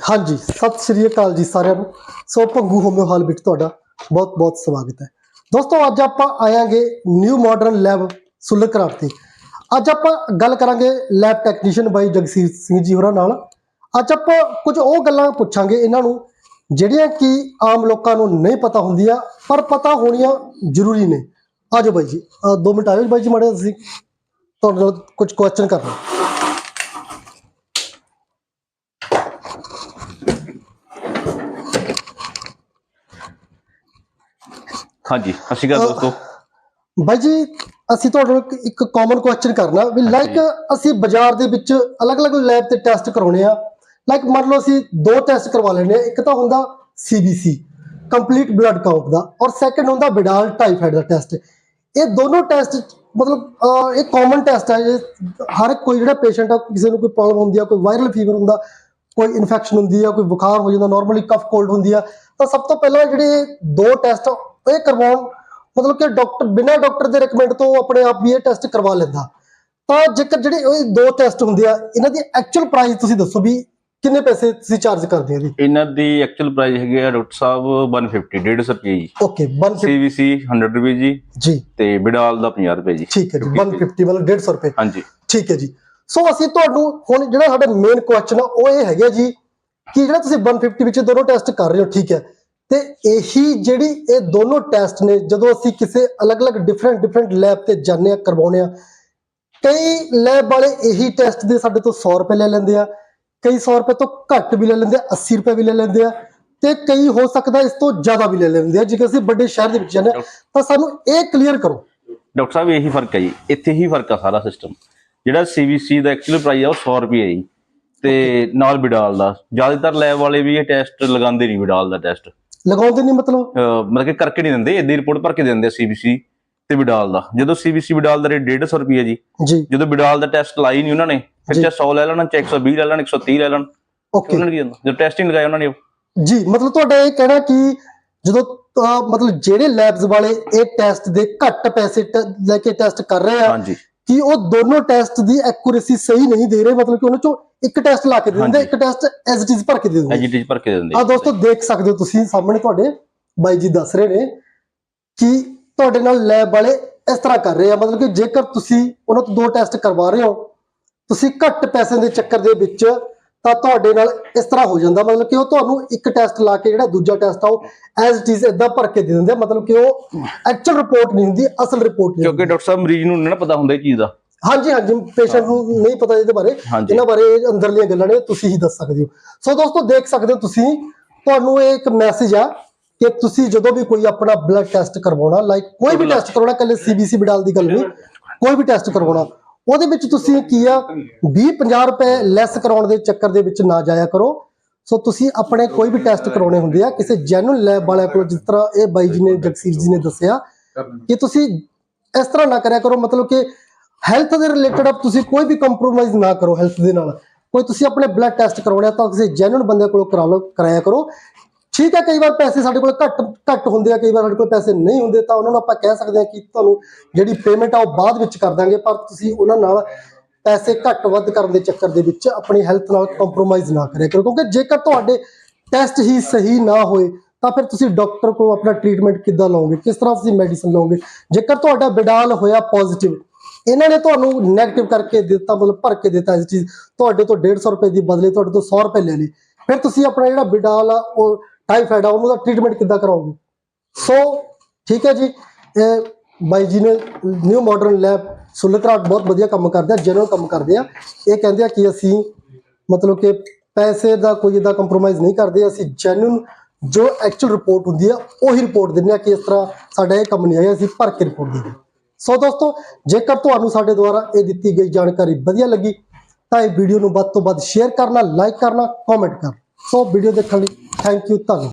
ਹਾਂਜੀ, ਸਤਿ ਸ਼੍ਰੀ ਅਕਾਲ ਜੀ ਸਾਰਿਆਂ ਨੂੰ। ਸੋ ਭੰਗੂ ਹੋਮਿਓ ਹਾਲ ਵਿੱਚ ਤੁਹਾਡਾ ਬਹੁਤ ਬਹੁਤ ਸਵਾਗਤ ਹੈ। ਦੋਸਤੋ, ਅੱਜ ਆਪਾਂ ਆਇਆਂਗੇ ਨਿਊ ਮਾਡਰਨ ਲੈਬ ਸੁਲਰ ਤੇ। ਅੱਜ ਆਪਾਂ ਗੱਲ ਕਰਾਂਗੇ ਲੈਬ ਟੈਕਨੀਸ਼ੀਅਨ ਬਾਈ ਜਗਸੀਰ ਸਿੰਘ ਜੀ ਹੋਰਾਂ ਨਾਲ। ਅੱਜ ਆਪਾਂ ਕੁਝ ਉਹ ਗੱਲਾਂ ਪੁੱਛਾਂਗੇ ਇਹਨਾਂ ਨੂੰ ਜਿਹੜੀਆਂ ਕਿ ਆਮ ਲੋਕਾਂ ਨੂੰ ਨਹੀਂ ਪਤਾ ਹੁੰਦੀਆਂ, ਪਰ ਪਤਾ ਹੋਣੀਆਂ ਜ਼ਰੂਰੀ ਨੇ। ਆਜੋ ਬਾਈ ਜੀ। ਅਹ ਦੋ ਮਿੰਟ ਆਇਓ ਬਾਈ ਜੀ ਮਾੜੇ ਅਸੀਂ ਤੁਹਾਡੇ ਨਾਲ ਕੁਝ ਕੁਐਸਚਨ ਕਰਨਾ ਹਾਂਜੀ ਸਤਿ ਸ਼੍ਰੀ ਅਕਾਲ ਦੋਸਤੋ। ਬਾਈ ਜੀ ਅਸੀਂ ਤੁਹਾਡੇ ਨਾਲ ਇੱਕ- ਕਾਮਨ ਕੁਐਸਚਨ ਕਰਨਾ। ਵੀ ਲਾਈਕ ਅਸੀਂ ਬਾਜ਼ਾਰ ਦੇ ਵਿੱਚ ਅਲੱਗ-ਅਲੱਗ ਲੈਬ ਤੇ ਟੈਸਟ ਕਰਾਉਣੇ ਆ। ਲਾਈਕ ਮੰਨ ਲਓ ਅਸੀਂ ਦੋ ਟੈਸਟ ਕਰਵਾ ਲੈਣੇ ਆ। ਇੱਕ ਤਾਂ ਹੁੰਦਾ ਸੀਬੀਸੀ ਕੰਪਲੀਟ ਬਲੱਡ ਕਾਊਂਟ ਦਾ। ਔਰ ਸੈਕੰਡ ਹੁੰਦਾ ਬਿਡਾਲ ਟਾਈਫਾਇਡ ਦਾ ਟੈਸਟ ਇਹ ਦੋਨੋਂ ਟੈਸਟ ਮਤਲਬ ਇਹ ਕਾਮਨ ਟੈਸਟ ਹੈ ਹਰ ਇੱਕ ਕੋਈ ਜਿਹੜਾ ਪੇਸ਼ੈਂਟ ਆ ਕਿਸੇ ਨੂੰ ਕੋਈ ਪ੍ਰੋਬਲਮ ਹੁੰਦੀ ਆ ਕੋਈ ਵਾਇਰਲ ਫੀਵਰ ਹੁੰਦਾ ਕੋਈ ਇਨਫੈਕਸ਼ਨ ਹੁੰਦੀ ਆ ਕੋਈ ਬੁਖਾਰ ਹੋ ਜਾਂਦਾ ਨਾਰਮਲੀ ਕਫ ਕੋਲਡ ਹੁੰਦੀ ਆ। ਤਾਂ ਸਭ ਤੋਂ ਪਹਿਲਾਂ ਜਿਹੜੇ ਦੋ ਟੈਸਟ ਇਹ ਕਰਵਾਉਣ ਮਤਲਬ ਕਿ ਡਾਕਟਰ ਬਿਨਾਂ ਡਾਕਟਰ ਦੇ ਰეკਮੈਂਡ ਤੋਂ ਆਪਣੇ ਆਪ ਵੀ ਇਹ ਟੈਸਟ ਕਰਵਾ ਲੈਂਦਾ। ਤਾਂ ਜੇਕਰ ਜਿਹੜੇ ਇਹ ਦੋ ਟੈਸਟ ਹੁੰਦੇ ਆ ਇਹਨਾਂ ਦੀ ਐਕਚੁਅਲ ਪ੍ਰਾਈਸ ਤੁਸੀਂ ਦੱਸੋ ਵੀ ਕਿੰਨੇ ਪੈਸੇ ਤੁਸੀਂ ਚਾਰਜ ਕਰਦੇ ਆ ਜੀ? ਇਹਨਾਂ ਦੀ ਐਕਚੁਅਲ ਪ੍ਰਾਈਸ ਹੈਗੀ ਆ ਡਾਕਟਰ ਸਾਹਿਬ 150 150 ਰੁਪਏ ਜੀ। ਓਕੇ 150 ਸੀਵੀਸੀ 100 ਰੁਪਏ ਜੀ। ਜੀ। ਤੇ ਬਿਡਾਲ ਦਾ 50 ਰੁਪਏ ਜੀ। ਠੀਕ ਹੈ ਜੀ 150 ਮਤਲਬ 150 ਰੁਪਏ। ਹਾਂਜੀ। ਠੀਕ ਹੈ ਜੀ। ਸੋ ਅਸੀਂ ਤੁਹਾਨੂੰ ਹੁਣ ਜਿਹੜਾ ਸਾਡਾ ਮੇਨ ਕੁਐਸਚਨ ਆ ਉਹ ਇਹ ਹੈਗਾ ਜੀ ਕਿ ਜਿਹੜਾ ਤੁਸੀਂ 150 ਵਿੱਚ ਦੋਨੋਂ ਟੈਸਟ ਕਰ ਰਹੇ ਹੋ ਠੀਕ ਹੈ। ਤੇ ਇਹੀ ਜਿਹੜੀ ਇਹ ਦੋਨੋਂ ਟੈਸਟ ਨੇ ਜਦੋਂ ਅਸੀਂ ਕਿਸੇ ਅਲੱਗ-ਅਲੱਗ ਡਿਫਰੈਂਟ ਡਿਫਰੈਂਟ ਲੈਬ ਤੇ ਜਾਂਦੇ ਆ ਕਰਵਾਉਣੇ ਆ ਕਈ ਲੈਬ ਵਾਲੇ ਇਹੀ ਟੈਸਟ ਦੇ ਸਾਡੇ ਤੋਂ 100 ਰੁਪਏ ਲੈ ਲੈਂਦੇ ਆ ਕਈ 100 ਰੁਪਏ ਤੋਂ ਘੱਟ ਵੀ ਲੈ ਲੈਂਦੇ ਆ 80 ਰੁਪਏ ਵੀ ਲੈ ਲੈਂਦੇ ਆ ਤੇ ਕਈ ਹੋ ਸਕਦਾ ਇਸ ਤੋਂ ਜ਼ਿਆਦਾ ਵੀ ਲੈ ਲੈਂਦੇ ਆ ਜੇਕਰ ਅਸੀਂ ਵੱਡੇ ਸ਼ਹਿਰ ਦੇ ਵਿੱਚ ਜਾਂਦੇ ਆ ਤਾਂ ਸਾਨੂੰ ਇਹ ਕਲੀਅਰ ਕਰੋ। ਡਾਕਟਰ ਸਾਹਿਬ ਇਹੀ ਫ਼ਰਕ ਹੈ ਜੀ ਇੱਥੇ ਹੀ ਫ਼ਰਕ ਆ ਸਾਰਾ ਸਿਸਟਮ ਜਿਹੜਾ ਸੀਵੀਸੀ ਦਾ ਐਕਚੁਅਲ ਪ੍ਰਾਈਸ ਆ ਉਹ 100 ਰੁਪਏ ਹੈ ਜੀ ਤੇ ਨਾਲ ਬਿਡਾਲ ਦਾ। ਜ਼ਿਆਦਾਤਰ ਲੈਬ ਵਾਲੇ ਵੀ ਇਹ ਟੈਸਟ ਲਗਾਉਂਦੇ ਨਹੀਂ ਬਿਡਾਲ ਦਾ ਟੈਸਟ ਲਗਾਉਂਦੇ ਨਹੀਂ ਮਤਲਬ? ਮਤਲਬ ਕਿ ਕਰਕੇ ਨਹੀਂ ਦਿੰਦੇ ਇਹਦੀ ਰਿਪੋਰਟ ਭਰ ਕੇ ਦਿੰਦੇ ਸੀਬੀਸੀ ਤੇ ਬਿਡਾਲ ਦਾ। ਜਦੋਂ ਸੀਬੀਸੀ ਬਿਡਾਲ ਦਾ ਰੇਟ 150 ਰੁਪਏ ਜੀ ਜੀ। ਜਦੋਂ ਬਿਡਾਲ ਦਾ ਟੈਸਟ ਲਾਈ ਨਹੀਂ ਉਹਨਾਂ ਨੇ ਫਿਰ ਜੀ। ਚਾਹੇ 100 ਲੈ ਲੈਣ ਚਾਹੇ 120 ਲੈ ਲੈਣ 130 ਲੈ ਲੈਣ ਓਕੇ। ਉਹਨਾਂ ਨੇ ਕੀ ਜਾਂਦਾ ਜਦੋਂ ਟੈਸਟਿੰਗ ਲਗਾਇਆ ਉਹਨਾਂ ਨੇ ਉਹ। ਜੀ ਮਤਲਬ ਤੁਹਾਡਾ ਇਹ ਕਹਿਣਾ ਕਿ ਜਦੋਂ ਅਹ, ਮਤਲਬ ਜਿਹੜੇ ਲੈਬਸ ਵਾਲੇ ਇਹ ਟੈਸਟ ਦੇ ਘੱਟ ਪੈਸੇ ਟ- ਲੈ ਕੇ ਟੈਸਟ ਕਰ ਰਹੇ ਆ ਹਾਂਜੀ। ਕਿ ਉਹ ਦੋਨੋਂ ਟੈਸਟ ਦੀ ਐਕੂਰੇਸੀ ਸਹੀ ਨਹੀਂ ਦੇ ਰਹੇ ਮਤਲਬ ਕਿ ਉਹਨਾਂ ਚੋਂ ਇੱਕ ਟੈਸਟ ਲਾ ਕੇ ਦੇ ਦਿੰਦੇ। ਇੱਕ ਟੈਸਟ ਐਜ਼ ਇਟ ਇਜ਼ ਭਰ ਕੇ ਦੇ ਦਿੰਦੇ ਐਜੀਟੇਜ ਭਰ ਕੇ ਦਿੰਦੇ ਆ ਦੋਸਤੋ ਦੇਖ ਸਕਦੇ ਹੋ ਤੁਸੀਂ ਸਾਹਮਣੇ ਤੁਹਾਡੇ ਬਾਈ ਜੀ ਦੱਸ ਰਹੇ ਨੇ ਕਿ ਤੁਹਾਡੇ ਨਾਲ ਲੈਬ ਵਾਲੇ ਇਸ ਤਰ੍ਹਾਂ ਕਰ ਰਹੇ ਆ ਮਤਲਬ ਕਿ ਜੇਕਰ ਤੁਸੀਂ ਉਹਨਾਂ ਤੋਂ ਦੋ ਟੈਸਟ ਕਰਵਾ ਰਹੇ ਹੋ ਤੁਸੀਂ ਘੱਟ ਪੈਸੇ ਦੇ ਚੱਕਰ ਦੇ ਵਿੱਚ ਤਾਂ ਤੁਹਾਡੇ ਨਾਲ ਇਸ ਤਰ੍ਹਾਂ ਹੋ ਜਾਂਦਾ। ਮਤਲਬ ਕਿ ਉਹ ਤੁਹਾਨੂੰ ਇੱਕ ਟੈਸਟ ਲਾ ਕੇ ਜਿਹੜਾ ਦੂਜਾ ਟੈਸਟ ਆ ਉਹ ਐਜ਼ ਇਟ ਇਜ਼ ਇਦਾਂ ਭਰ ਕੇ ਦੇ ਦਿੰਦੇ ਆ। ਮਤਲਬ ਕਿ ਉਹ ਐਕਚੁਅਲ ਰਿਪੋਰਟ ਨਹੀਂ ਹੁੰਦੀ ਅਸਲ ਰਿਪੋਰਟ ਨਹੀਂ ਕਿਉਂਕਿ ਡਾਕਟਰ ਸਾਹਿਬ ਮਰੀਜ਼ ਨੂੰ ਨਹੀਂ ਨਾ ਪਤਾ ਹੁੰਦਾ ਇਹ ਚੀਜ਼ ਦਾ। ਹਾਂਜੀ ਹਾਂਜੀ ਪੇਸ਼ੈਂਟ ਨੂੰ ਨਹੀਂ ਪਤਾ ਇਹਦੇ ਬਾਰੇ। ਇਹਨਾਂ ਬਾਰੇ ਅੰਦਰਲੀਆਂ ਗੱਲਾਂ ਨੇ ਤੁਸੀਂ ਹੀ ਦੱਸ ਸਕਦੇ ਹੋ। ਸੋ ਦੋਸਤੋ ਦੇਖ ਸਕਦੇ ਹੋ ਤੁਸੀਂ ਤੁਹਾਨੂੰ ਇਹ ਇੱਕ ਮੈਸੇਜ ਆ ਕਿ ਤੁਸੀਂ ਜਦੋਂ ਵੀ ਕੋਈ ਆਪਣਾ ਬਲੱਡ ਟੈਸਟ ਕਰਵਾਉਣਾ ਲਾਈਕ ਕੋਈ ਵੀ ਟੈਸਟ ਕਰਵਾਉਣਾ ਕੱਲੇ ਸੀਬੀਸੀ ਬਿਡਾਲ ਦੀ ਗੱਲ ਨਹੀਂ। ਕੋਈ ਵੀ ਟੈਸਟ ਕਰਵਾਉਣਾ। ਉਹਦੇ ਵਿੱਚ ਤੁਸੀਂ ਕੀ ਆ 20 50 ਰੁਪਏ ਲੈਸ ਕਰਾਉਣ ਦੇ ਚੱਕਰ ਦੇ ਵਿੱਚ ਨਾ ਜਾਇਆ ਕਰੋ। ਸੋ ਤੁਸੀਂ ਆਪਣੇ ਕੋਈ ਵੀ ਟੈਸਟ ਕਰਾਉਣੇ ਹੁੰਦੇ ਆ, ਕਿਸੇ ਜੈਨੂਨ ਲੈਬ ਵਾਲਿਆਂ ਕੋਲ, ਜਿਸ ਤਰ੍ਹਾਂ ਇਹ ਬਾਈ ਜੀ ਨੇ, ਜਗਸੀਰ ਜੀ ਨੇ ਦੱਸਿਆ, ਕਿ ਤੁਸੀਂ ਇਸ ਤਰ੍ਹਾਂ ਨਾ ਕਰਿਆ ਕਰੋ, ਮਤਲਬ ਕਿ ਹੈਲਥ ਦੇ ਰਿਲੇਟਡ ਤੁਸੀਂ ਕੋਈ ਵੀ ਕੰਪਰੋਮਾਈਜ਼ ਨਾ ਕਰੋ ਹੈਲਥ ਦੇ ਨਾਲ। ਕੋਈ ਤੁਸੀਂ ਆਪਣੇ ਬਲੱਡ ਟੈਸਟ ਕਰਾਉਣੇ ਆ, ਤਾਂ ਕਿਸੇ ਜੈਨੂਇਨ ਬੰਦੇ ਕੋਲ ਕਰਾ ਲਓ, ਕਰਾਇਆ ਕਰੋ। ਠੀਕ ਹੈ, ਕਈ ਵਾਰ ਪੈਸੇ ਸਾਡੇ ਕੋਲ ਘੱਟ ਘੱਟ ਹੁੰਦੇ ਆ, ਕਈ ਵਾਰ ਸਾਡੇ ਕੋਲ ਪੈਸੇ ਨਹੀਂ ਹੁੰਦੇ, ਤਾਂ ਉਹਨਾਂ ਨੂੰ ਆਪਾਂ ਕਹਿ ਸਕਦੇ ਹਾਂ ਕਿ ਤੁਹਾਨੂੰ ਜਿਹੜੀ ਪੇਮੈਂਟ ਆ ਉਹ ਬਾਅਦ ਵਿੱਚ ਕਰ ਦਾਂਗੇ, ਪਰ ਤੁਸੀਂ ਉਹਨਾਂ ਨਾਲ ਪੈਸੇ ਘੱਟ ਵੱਧ ਕਰਨ ਦੇ ਚੱਕਰ ਦੇ ਵਿੱਚ ਆਪਣੀ ਹੈਲਥ ਨਾਲ ਕੰਪਰੋਮਾਈਜ਼ ਨਾ ਕਰਿਆ ਕਰੋ, ਕਿਉਂਕਿ ਜੇਕਰ ਤੁਹਾਡੇ ਟੈਸਟ ਹੀ ਸਹੀ ਨਾ ਹੋਏ, ਤਾਂ ਫਿਰ ਤੁਸੀਂ ਡਾਕਟਰ ਕੋਲ ਆਪਣਾ ਟ੍ਰੀਟਮੈਂਟ ਕਿੱਦਾਂ ਲਓਗੇ, ਕਿਸ ਤਰ੍ਹਾਂ ਤੁਸੀਂ ਮੈਡੀਸਨ ਲਓਗੇ? ਜੇਕਰ ਤੁਹਾਡਾ ਬਿਡਾਲ ਹੋਇਆ ਪੋਜ਼ਿਟਿਵ ਇਹਨਾਂ ਨੇ ਤੁਹਾਨੂੰ 네ਗੇਟਿਵ ਕਰਕੇ ਦਿੱਤਾ, ਮਤਲਬ ਭਰ ਕੇ ਦਿੱਤਾ ਇਸ ਚੀਜ਼, ਤੁਹਾਡੇ ਤੋਂ 150 ਰੁਪਏ ਦੀ ਬਦਲੇ, ਤੁਹਾਡੇ ਤੋਂ 100 ਰੁਪਏ ਲੈ ਲਏ, ਫਿਰ ਤੁਸੀਂ ਆਪਣਾ ਜਿਹੜਾ ਬਿਡਾਲ ਆ, ਉਹ ਟਾਈਫਾਈਡ ਆ ਉਹਦਾ ਦਾ ਟ੍ਰੀਟਮੈਂਟ ਕਿੱਦਾਂ ਕਰਾਓਗੇ? ਸੋ ਠੀਕ ਹੈ ਜੀ। ਇਹ ਬਾਈ ਜੀ ਨੇ ਨਿਊ ਮਾਡਰਨ ਲੈਬ ਸੁਲਤਰਾਟ ਬਹੁਤ ਵਧੀਆ ਕੰਮ ਕਰਦੇ ਆ ਜਨਰਲ ਕੰਮ ਕਰਦੇ ਆ। ਇਹ ਕਹਿੰਦੇ ਆ ਕਿ ਅਸੀਂ ਮਤਲਬ ਕਿ ਪੈਸੇ ਦਾ ਕੋਈ ਇਹਦਾ ਕੰਪਰੋਮਾਈਜ਼ ਨਹੀਂ ਕਰਦੇ, ਅਸੀਂ ਜੈਨੂਨ ਜੋ ਐਕਚੁਅਲ ਰਿਪੋਰਟ ਹੁੰਦੀ ਆ, ਉਹੀ ਰਿਪੋਰਟ ਦਿੰਦੇ ਆ ਕਿ ਇਸ ਤਰ੍ਹਾਂ ਸਾਡਾ ਇਹ ਕੰਮ ਨਹੀਂ ਆਇਆ ਅਸੀਂ ਭਰ ਕੇ ਰਿਪੋਰਟ ਦਿੰਦੇ ਹਾਂ। ਸੋ ਦੋਸਤੋ, ਜੇਕਰ ਤੁਹਾਨੂੰ ਸਾਡੇ ਦੁਆਰਾ ਇਹ ਦਿੱਤੀ ਗਈ ਜਾਣਕਾਰੀ ਵਧੀਆ ਲੱਗੀ, ਤਾਂ ਇਹ ਵੀਡੀਓ ਨੂੰ ਵੱਧ ਤੋਂ ਵੱਧ ਸ਼ੇਅਰ ਕਰਨਾ ਲਾਈਕ ਕਰਨਾ ਕਮੈਂਟ ਕਰਨਾ। ਸੋ ਵੀਡੀਓ ਦੇਖਣ ਲਈ ਥੈਂਕ ਯੂ ਧੰਨਵਾਦ।